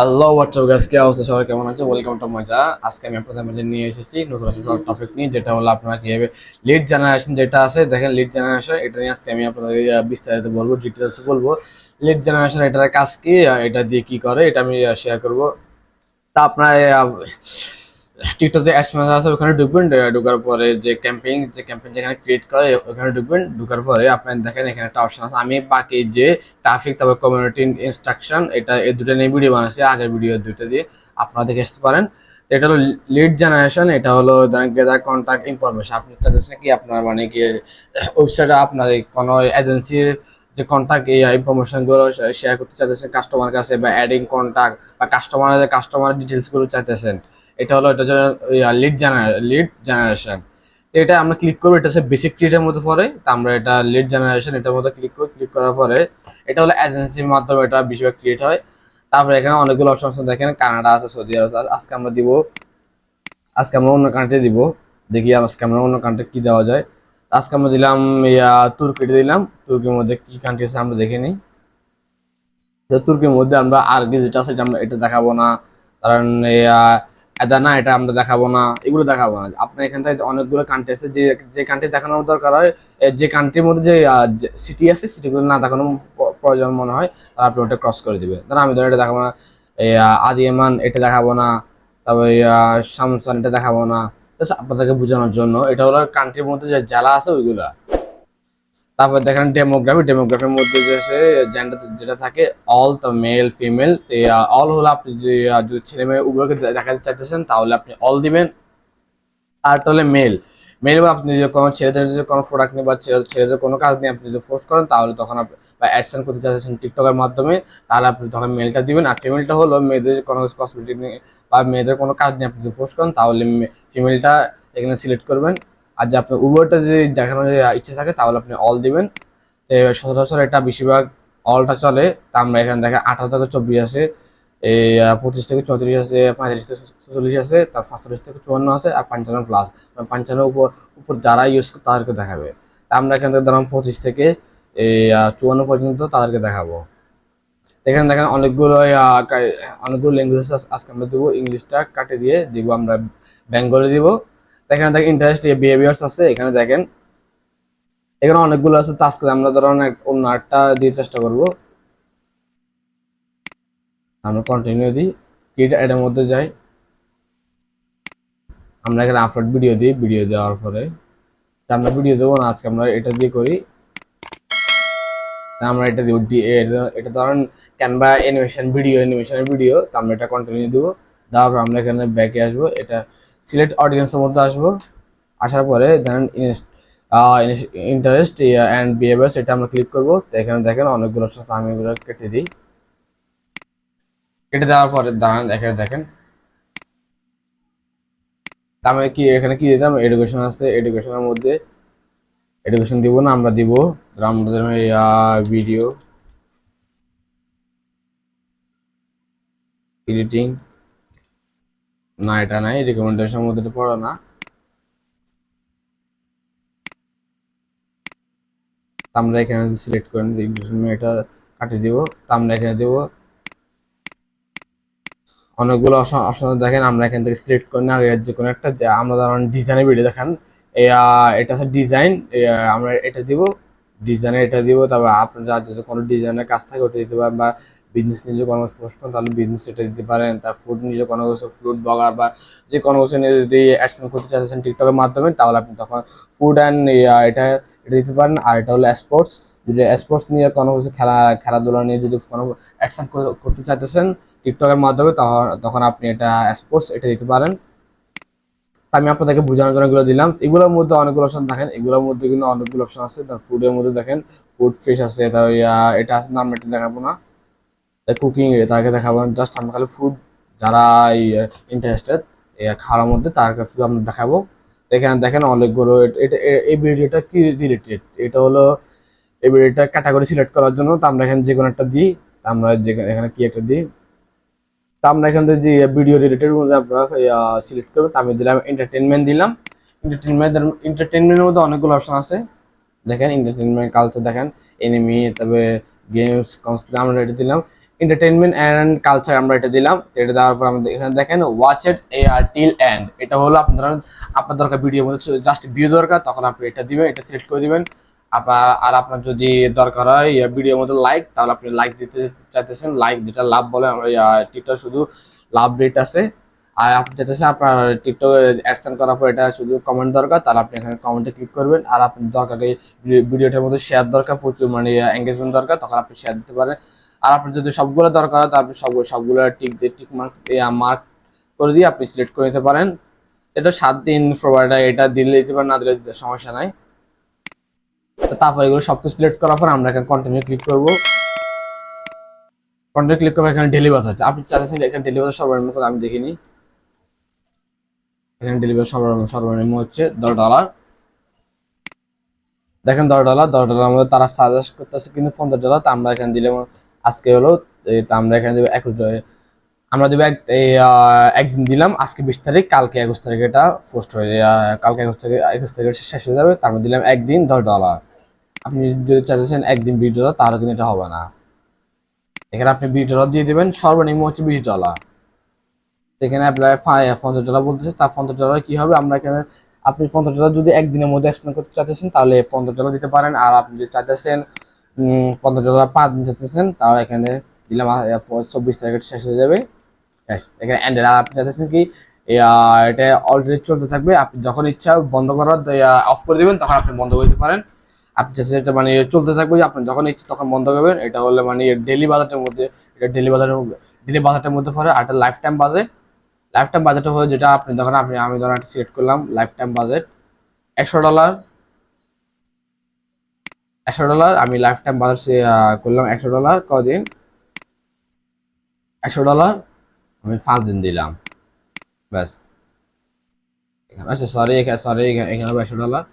Hello WhatsApp কি অবস্থা সবাই কেমন আছে? ওয়েলকাম টু মজা আজকে আমি আপনাদের মাঝে নিয়ে এসেছি নতুন একটা টপিক নিয়ে, যেটা হলো আপনারা কীভাবে লিড জেনারেশন যেটা আছে, দেখেন লিড জেনারেশন এটা নিয়ে আজকে আমি আপনাদের বিস্তারিত বলব ডিটেলস বলব। লিড জেনারেশন এটার কাজ কি এটা দিয়ে কি করে, এটা আমি শেয়ার করব। তা আপনারা টিকটকে অ্যাডস ম্যানেজার আছে, ওখানে ঢুকবেন ঢোকার পরে যে ক্যাম্পেইন যে ক্যাম্পেইন যেখানে ক্রিয়েট করে, ওখানে ঢুকবেন, ঢোকার পরে আপনার দেখেন এখানে একটা অপশন আছে। আমি বাকি যে ট্রাফিক তারপর কমিউনিটি ইনস্ট্রাকশন এটা এই দুটো নিয়ে ভিডিও বানাচ্ছি, আগের ভিডিও দুটো দিয়ে আপনারা দেখে আসতে পারেন। এটা হলো লিড জেনারেশন এটা হলো গেদার কন্ট্যাক্ট ইনফরমেশন আপনি চাচ্ছেন কি আপনার মানে কি ওয়েবসাইটে আপনার কোনো এজেন্সির যে কন্ট্যাক্ট এই ইনফরমেশনগুলো শেয়ার করতে চাইতেছেন কাস্টমার কাছে বা অ্যাডিং কন্ট্যাক্ট বা কাস্টমার কাস্টমার ডিটেলসগুলো চাইতেছেন। এটা হলো, এটা লিড জেনারে লিড জেনারেশন এটা আমরা ক্লিক করব, এটা হচ্ছে বেসিক ক্রিয়েটের মধ্যে পড়ে তো আমরা এটা লিড জেনারেশন এটার মধ্যে ক্লিক করি ক্লিক করার পরে এটা হলো এজেন্সির মাধ্যমে এটা বেশিরভাগ ক্রিয়েট হয়। তারপরে এখানে অনেকগুলো অপশন আছে, দেখেন, কানাডা আছে, সৌদি আরব আজকে আমরা দিব, আজকে আমরা অন্য কান্ট্রি দিব। দেখি আজকে আমরা অন্য কান্ট্রি কি দেওয়া যায়। আজকে আমরা দিলাম, ইয়া তুর্কিটা দিলাম। তুর্কির মধ্যে কি কান্ট্রি আছে আমরা দেখে নিই। তুর্কির মধ্যে আমরা আর যেটা আছে, এটা আমরা, এটা দেখাবো না। কারণ এটা না, এটা আমরা দেখাবো না। এগুলো দেখাবো না। আপনার এখান থেকে অনেকগুলো কান্ট্রি আছে, যে যে কান্ট্রি দেখানোর দরকার হয় যে কান্ট্রির মধ্যে যে সিটি আছে সিটিগুলো না দেখানো প্রয়োজন মনে হয়, তারা আপনি ওটা ক্রস করে দিবেন ধরুন আমি ধরো এটা দেখাবো না আদিয়ামান এটা দেখাবো না, তারপরে শামসান, এটা দেখাবো না। আপনাদেরকে বোঝানোর জন্য, এটা হলো কান্ট্রির মধ্যে যে জেলা আছে, ওইগুলা। তারপর দেখেন ডেমোগ্রাফি ডেমোগ্রাফির মধ্যে যে জেন্ডার যেটা থাকে অল তো মেল ফিমেল অল হলো আপনি যদি ছেলে মেয়ে উভয়কে দেখাতে চাইতেছেন, তাহলে আপনি অল দিবেন। আর হলে মেল মেল বা আপনি যদি কোনো ছেলেদের যদি কোনো প্রোডাক্ট নিয়ে বা ছেলে- ছেলেদের কোনো কাজ নিয়ে আপনি যদি পোস্ট করেন, তাহলে তখন আপনি, বা অ্যাডসেন্ট করতে চাইছেন টিকটকের মাধ্যমে, তাহলে আপনি তখন মেলটা দিবেন। আর ফিমেলটা হলো মেয়েদের কোনো কসমেটিক নিয়ে বা মেয়েদের কোনো কাজ নিয়ে আপনি যদি পোস্ট করেন, তাহলে ফিমেলটা এখানে সিলেক্ট করবেন। আর যে আপনি উভয়টা যদি দেখানোর যে ইচ্ছে থাকে, তাহলে আপনি অল দিবেন। সচরাচর এটা বেশিরভাগ অলটা চলে। তা আমরা এখানে দেখেন আঠারো থেকে চব্বিশ আছে এই পঁচিশ থেকে চৌত্রিশ আছে পঁয়ত্রিশ থেকে চল্লিশ আছে তার পাঁচচল্লিশ থেকে চুয়ান্ন আছে আর পঞ্চান্ন প্লাস পঞ্চান্ন উপর উপর যারা ইউজ করে তাদেরকে দেখাবে। তা আমরা এখান থেকে ধরুন পঁচিশ থেকে এই চুয়ান্ন পর্যন্ত তাদেরকে দেখাবো। এখানে দেখেন অনেকগুলো অনেকগুলো ল্যাঙ্গুয়েজ আজকে আমরা দেবো। ইংলিশটা কাটে দিয়ে দিব, আমরা বেঙ্গলি দিব। এখানে দেখেন ইন্টারেস্ট বিহেভিয়ার্স আছে, এখানে দেখেন। এখানে অনেকগুলো আছে আজকে আমরা ধরুন অন্য একটা দিয়ে চেষ্টা করব। আমরা কন্টিনিউ দিই কিট এর মধ্যে যাই। আমরা এখানে আপলোড ভিডিও দিই ভিডিও দেওয়ার পরে। আমরা ভিডিও দেবো না, আজকে আমরা এটা দিয়ে করি। আমরা এটা দিব এটা- ধরেন ক্যানভা অ্যানিমেশন ভিডিও অ্যানিমেশনের ভিডিও তা আমরা এটা কন্টিনিউ দেবো। দেওয়ার পর আমরা এখানে ব্যাকে আসব, এটা সিলেক্ট অডিয়েন্সের মধ্যে আসব। আসার পরে ধরেন ইন্টারেস্ট অ্যান্ড বিহেভিয়ার্স এটা আমরা ক্লিক করব। তো এখানে দেখেন অনেকগুলো সাথে আমি এগুলো কেটে দিই। কেটে দেওয়ার পরে দাঁড়ান, এখানে দেখেন। আমি কি, এখানে কি দিতাম? এডুকেশন আছে এডুকেশনের মধ্যে এডুকেশন দিব না, আমরা দিব। আমাদের ভিডিও এডিটিং না, এটা নাই রিকমেন্ডেশনের মধ্যে পড়ো না। আমরা এখানে সিলেক্ট করে নিই এটা কাটিয়ে দিব। আমরা এখানে দিব। অনেকগুলো অপশন দেখেন, আমরা এখান থেকে সিলেক্ট করে না যে কোনো একটা আমরা ধরুন ডিজাইনের ভিডিও দেখান। এটা হচ্ছে ডিজাইন আমরা এটা দিব। ডিজাইনে এটা দিব, তারপর আপনারা যদি কোনো ডিজাইনের কাজ থাকে, ওটা দিতে পারেন বা বিজনেস নিয়ে যদি কোনো করেন তাহলে বিজনেস এটা দিতে পারেন। তার ফুড নিয়ে কোনো কিছু ফ্রুট ব্লগার বা যে কোনো কিছু নিয়ে যদি অ্যাডসেন্ট করতে চাইছেন টিকটকের মাধ্যমে, তাহলে আপনি তখন ফুড অ্যান্ড এটা এটা দিতে পারেন। আর এটা হলো স্পোর্টস যদি স্পোর্টস নিয়ে কোনো কিছু খেলা, খেলাধুলা নিয়ে যদি কোনো অ্যাকশন করতে চাইতেছেন টিকটকের মাধ্যমে, তখন তখন আপনি এটা স্পোর্টস এটা দিতে পারেন। আমি আপনাদেরকে বোঝানোর জন্য এগুলো দিলাম। এগুলোর মধ্যে অনেকগুলো অপশন দেখেন। এগুলোর মধ্যে কিন্তু অনেকগুলো অপশন আছে। তার ফুডের মধ্যে দেখেন ফুড ফিশ আছে ইয়া- এটা আছে, নাম এটা দেখাবো না। কুকিং তাকে দেখাবো। জাস্ট আমরা খালি ফুড যারা ইন্টারেস্টেড খাওয়ার মধ্যে তারকে শুধু আমরা দেখাবো। এখানে দেখেন অনেকগুলো এট- এই ভিডিওটা কি রিলেটেড এটা হলো, এই ভিডিওটা ক্যাটাগরি সিলেক্ট করার জন্য তো আমরা এখানে যে কোনো একটা দিই। আমরা যেখানে, এখানে কি একটা দিই? তা আমরা এখান থেকে যে ভিডিও রিলেটেড আপনারা সিলেক্ট করবেন তা আমি দিলাম এন্টারটেনমেন্ট দিলাম। এন্টারটেনমেন্ট এন্টারটেনমেন্টের মধ্যে অনেকগুলো অপশন আছে। দেখেন এন্টারটেনমেন্ট কালচার দেখেন এনিমি তবে গেমস কনসপ্ট আমরা এটা দিলাম। এন্টারটেনমেন্ট অ্যান্ড কালচার আমরা এটা দিলাম। এটা দেওয়ার পর আমাদের এখানে দেখেন ওয়াচ ইট টিল এন্ড এটা হলো আপনার আপনার দরকার ভিডিওর মধ্যে জাস্ট ভিউ দরকার, তখন আপনি এটা দিবেন, এটা সিলেক্ট করে দিবেন। আপনার আর আপনার যদি দরকার হয় ভিডিওর মধ্যে লাইক তাহলে আপনি লাইক দিতে চাইতেছেন। লাইক যেটা লাভ বলে টিকটক শুধু লাভ রেট আছে। আর আপনি চাইতেছেন আপনার টিকটক অ্যাডসেন্ড করার পর এটা শুধু কমেন্ট দরকার, তাহলে আপনি এখানে কমেন্টে ক্লিক করবেন। আর আপনি দরকার ভিডিওটার মধ্যে শেয়ার দরকার, প্রচুর মানে এঙ্গেজমেন্ট দরকার, তখন আপনি শেয়ার দিতে পারেন। আর আপনার যদি সবগুলো দরকার হয়, তাহলে সব, সবগুলো টিক দিয়ে টিক মার্ক মার্ক করে দিয়ে আপনি সিলেক্ট করে নিতে পারেন। এটা সাত দিন প্রোভাইডার এটা দিলে দিতে পারেন, না দিলে দিতে সমস্যা নাই। তারপর এগুলো সবকিছু সিলেক্ট করার পর আমরা এখানে কন্টিনিউ ক্লিক করব। কন্টিনিউ ক্লিক করব, এখানে ডেলিভার হচ্ছে আপনি চাইছেন এখানে ডেলিভার সর্বনিম্ন কত আমি দেখিনি। এখানে ডেলিভারি সর্বনিম্ন সর্বনিম্ন হচ্ছে দশ ডলার দেখেন দশ ডলার দশ ডলার মধ্যে তারা সাজেস্ট করতেছে, কিন্তু পঞ্চাশ ডলার তা আমরা এখানে দিলে আজকে হলো তো আমরা এখানে দেবো একুশ আমরা দেবো এক একদিন দিলাম, আজকে বিশ তারিখ, কালকে একুশ তারিখ এটা পোস্ট হয়ে কালকে একুশ তারিখ একুশ তারিখ শেষ হয়ে যাবে তারপর দিলাম একদিন দশ ডলার আপনি যদি চাইতেছেন একদিন বিশ ডলার তাহলে কিন্তু এটা হবে না। এখানে আপনি বিশ ডলার দিয়ে দেবেন, সর্বনিম্ন হচ্ছে বিশ ডলার এখানে অ্যাপ্লাই পঞ্চাশ ডলার বলতেছে তার পঞ্চাশ ডলার কি হবে? আমরা এখানে, আপনি পঞ্চাশ ডলার যদি একদিনের মধ্যে এক্সপ্লেন করতে চাইতেছেন, তাহলে পঞ্চাশ ডলার দিতে পারেন। আর আপনি যদি চাইতেছেন পঞ্চাশ ডলার পাঁচ দিন চাইতেছেন তাহলে এখানে দিলাম চব্বিশ তারিখে শেষ হয়ে যাবে। শেষ। এখানে এন্ডেড আর আপনি চাইতেছেন কি এটা অলরেডি চলতে থাকবে। আপনি যখন ইচ্ছা বন্ধ করার অফ করে দিবেন, তখন আপনি বন্ধ করে দিতে পারেন। আপনি চাইছেন এটা মানে চলতে থাকবে, যে আপনি যখন ইচ্ছে তখন বন্ধ করবেন। এটা হলে মানে ডেলি বাজারটার মধ্যে, এটা ডেলি বাজারের ডেলি বাজারটার মধ্যে পড়ে আর এটা lifetime budget lifetime budget হলো যেটা আপনি যখন আপনি, আমি ধরেন একটা সিলেক্ট করলাম লাইফ টাইম বাজেট, একশো ডলার একশো ডলার, আমি লাইফ টাইম বাজার করলাম একশো ডলার, কদিন? একশো ডলার, আমি পাঁচ দিন দিলাম। ব্যাস। এখানে আচ্ছা সরি সরি এখানে একশো ডলার।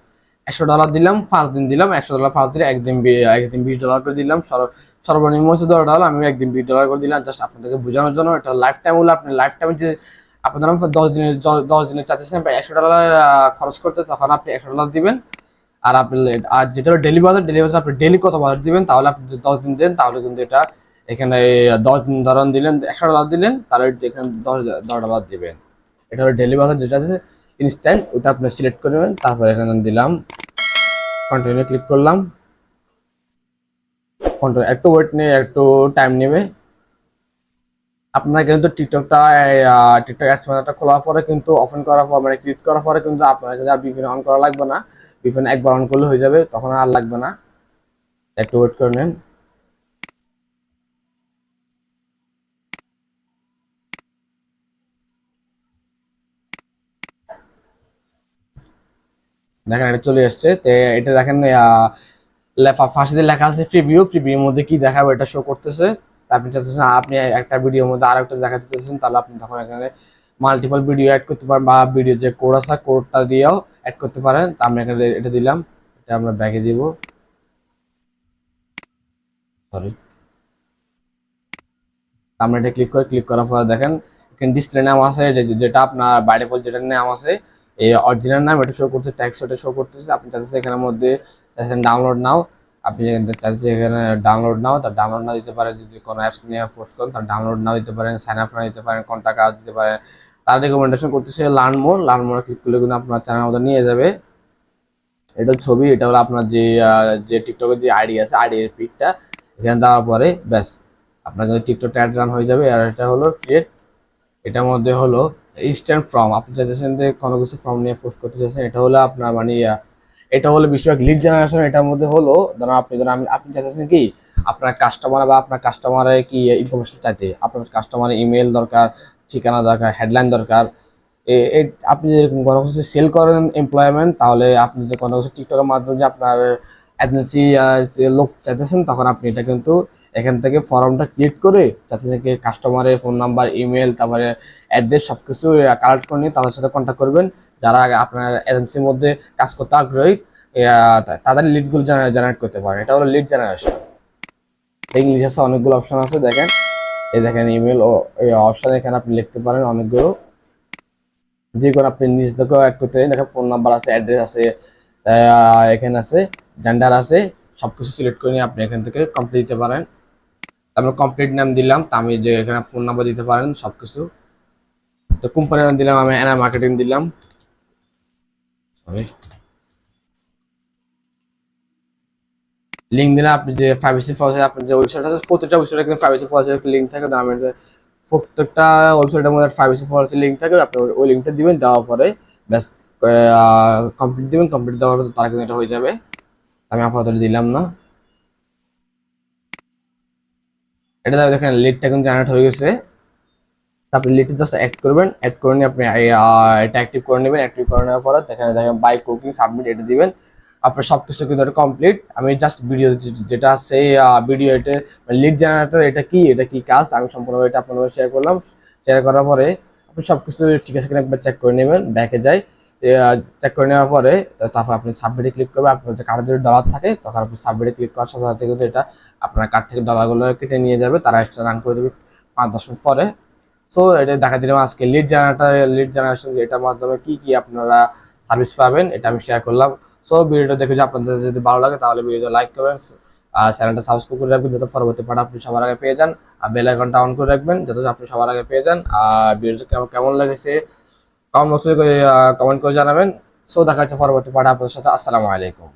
একশো ডলার দিলাম, পাঁচ দিন দিলাম, একশো ডলার, পাঁচ দিন একদিন একদিন বিশ ডলার করে দিলাম। সর্ব- সর্বনিম্ন হচ্ছে দশ ডলার আমি একদিন বিশ ডলার করে দিলাম। জাস্ট আপনাদেরকে বোঝানোর জন্য এটা লাইফ টাইম হলো, আপনি লাইফ টাইম যে আপনি ধরুন দশ দিনের দশ দিনের চাচ্ছেন একশো ডলার খরচ করতে, তখন আপনি একশো ডলার দিবেন। আর আপনি আর যেটা ডেলি বাজার ডেলি বাজার আপনি ডেলি কত বাজার দিবেন, তাহলে আপনি যদি দশ দিন দেন, তাহলে কিন্তু এটা এখানে দশ দিন ধরুন দিলেন, একশো ডলার দিলেন, তাহলে এখানে দশ দশ ডলার দিবেন। এটা হলো ডেলি বাজার, যেটা আছে ইনস্ট্যান্ট ওটা আপনি সিলেক্ট করবেন তারপর এখানে দিলাম কন্টিনিউ ক্লিক করলাম। কন্টিনিউ একটু ওয়েট নিয়ে, একটু টাইম নেবে। আপনার কিন্তু টিকটকটা টিকটক অ্যাডসটা খোলার পরে কিন্তু ওপেন করার পর মানে ক্লিক করার পরে কিন্তু আপনার কাছে আর বিভিন্ন অন করা লাগবে না। বিভিন্ন একবার অন করলে হয়ে যাবে, তখন আর লাগবে না। একটু ওয়েট করে নেন। দেখেন, এটা চলে এসছে। তো এটা দেখেন ফার্স্টে লেখা আছে ফ্রি ভিউ ফ্রি ভিউর মধ্যে কি দেখাবে, এটা শো করতেছে। আপনি চাচ্ছেন আপনি একটা ভিডিওর মধ্যে আরেকটা দেখাতে চাচ্ছেন তাহলে আপনি তখন এখানে মাল্টিপল ভিডিও অ্যাড করতে পারেন বা ভিডিও যে কোড আছে কোডটা দিয়েও অ্যাড করতে পারেন। তা আমি এখানে এটা দিলাম, এটা আমরা ব্যাগে দিব। সরি আমরা এটা ক্লিক করে ক্লিক করার পর দেখেন, এখানে ডিসপ্লে নাম আছে যেটা আপনার বাইরে বল যেটা নাম আছে, এই অরিজিনাল নাম এটা শো করছে ট্যাক্স ওটা শো করতেছে। আপনি চাচ্ছেন এখানের মধ্যে চাচ্ছেন ডাউনলোড নাও। আপনি চাচ্ছেন এখানে ডাউনলোড নাও তার ডাউনলোড না দিতে পারেন যদি কোনো অ্যাপস নিয়ে পোস্ট করেন তার ডাউনলোড নাও দিতে পারেন সাইন আপ না দিতে পারেন কোন টাকা দিতে পারেন। তার রেকমেন্ডেশন করতেছে লার্ন মোর লার্ন মোড়ে ক্লিক করলে কিন্তু আপনার চ্যানেল মধ্যে নিয়ে যাবে। এটা ছবি, এটা হলো আপনার যে যে টিকটকের যে আইডি আছে আইডি এর পিকটা এখানে দেওয়ার পরে ব্যাস। আপনার কিন্তু টিকটকটা অ্যাড রান হয়ে যাবে। আর এটা হলো ক্রিয়েট এটার মধ্যে হলো ইনস্ট্যান্ট ফর্ম আপনি চাইতেছেন যে কোনো কিছু ফর্ম নিয়ে পোস্ট করতে চাইছেন, এটা হলো আপনার মানে এটা হলো বেশিরভাগ লিড জেনারেশন এটার মধ্যে হলো, ধরুন আপনি ধরুন আপনি চাইতেছেন কি, আপনার কাস্টমার বা আপনার কাস্টমারের কি ইনফরমেশন চাইতে? আপনার কাস্টমারের ইমেল দরকার ঠিকানা দরকার হেডলাইন দরকার। আপনি যেরকম কোনো কিছু সেল করেন এমপ্লয়মেন্ট তাহলে আপনি যে কোনো কিছু টিকটকের মাধ্যমে আপনার এজেন্সি লোক চাইতেছেন, তখন আপনি এটা কিন্তু এখান থেকে ফর্মটা ক্রিয়েট করে, যাতে থেকে কাস্টমারের ফোন নাম্বার ইমেল তারপরে অ্যাড্রেস সব কিছু কালেক্ট করে নিয়ে তাদের সাথে কন্ট্যাক্ট করবেন। যারা আপনার এজেন্সির মধ্যে কাজ করতে আগ্রহী তাদের লিডগুলো জেনারেট করতে পারেন। এটা হলো লিড জেনারেশন ইংলিশ আছে, অনেকগুলো অপশন আছে, দেখেন। এই দেখেন ইমেল ও এই অপশন এখানে আপনি লিখতে পারেন অনেকগুলো। যে কোনো আপনি নিজ থেকেও অ্যাড করতে দেখেন ফোন নাম্বার আছে অ্যাড্রেস আছে এখানে আছে জেন্ডার আছে সব কিছু সিলেক্ট করে নিয়ে আপনি এখান থেকে কমপ্লিট দিতে পারেন। তারপর কমপ্লিট নাম দিলাম, তা আমি যে এখানে ফোন নাম্বার দিতে পারেন, সবকিছু। তো কোম্পানির নাম দিলাম, আমি এনা মার্কেটিং দিলাম। সরি লিঙ্ক দিলে আপনি যে ফাইভ প্রাইভেসি ফলসে আপনার যে ওয়েবসাইট আছে, প্রত্যেকটা ওয়েবসাইটে কিন্তু প্রাইভেসি ফলসের একটা লিঙ্ক থাকে আমি প্রত্যেকটা ওয়েবসাইটের মধ্যে ফাইভ প্রাইভেসি ফলসের লিঙ্ক থাকে, আপনি ওই লিঙ্কটা দিবেন, দেওয়ার পরে ব্যাস কমপ্লিট দিবেন কমপ্লিট দেওয়ার পরে তারা কিন্তু এটা হয়ে যাবে। আমি আপাতত দিলাম না। এটা দেখেন লিডটা কিন্তু জেনারেট হয়ে গেছে। তারপরে লিডটা জাস্ট অ্যাড করবেন অ্যাড করে নিয়ে আপনি এটা অ্যাক্টিভ করে নেবেন অ্যাক্টিভ করে নেওয়ার পরে দেখেন দেখেন বাই কুকিং সাবমিট এটা দিবেন। আপনার সব কিছু কিন্তু এটা কমপ্লিট আমি জাস্ট ভিডিও যেটা আছে ভিডিও এটা লিড জেনারেটর এটা কি এটা কি কাজ, আমি সম্পূর্ণ এটা আপনাদের শেয়ার করলাম। শেয়ার করার পরে আপনি সব কিছু ঠিক আছে কিনা একবার চেক করে নেবেন ব্যাকে যাই। চেক করে নেওয়ার পরে তারপর আপনি সাবমিটে ক্লিক করবেন, আপনার যে কার্ডে যদি ডলার থাকে তখন আপনি সাবমিটে ক্লিক করার সাথে সাথে কিন্তু এটা আপনার কার্ড থেকে ডলারগুলো কেটে নিয়ে যাবে, তারা এক্সট্রা রান করে দেবে পাঁচ দশ মিনিট পরে। সো এটা দেখা দিলাম আজকে লিড জেনারেটর লিড জেনারেশন এটার মাধ্যমে কি কি আপনারা সার্ভিস পাবেন, এটা আমি শেয়ার করলাম। সো ভিডিওটা দেখে যদি আপনাদের যদি ভালো লাগে, তাহলে ভিডিওটা লাইক করবেন। আর চ্যানেলটা সাবস্ক্রাইব করে রাখবেন, যাতে পরবর্তী পাঠ আপনি সবার আগে পেয়ে যান। আর বেল আইকনটা অন করে রাখবেন, যাতে আপনি সবার আগে পেয়ে যান। আর ভিডিওটা কেমন কেমন লেগেছে কমেন্ট বক্সে কমেন্ট করে জানাবেন। সো দেখা যাচ্ছে পরবর্তী পাঠ আপনাদের সাথে। আসসালামু আলাইকুম।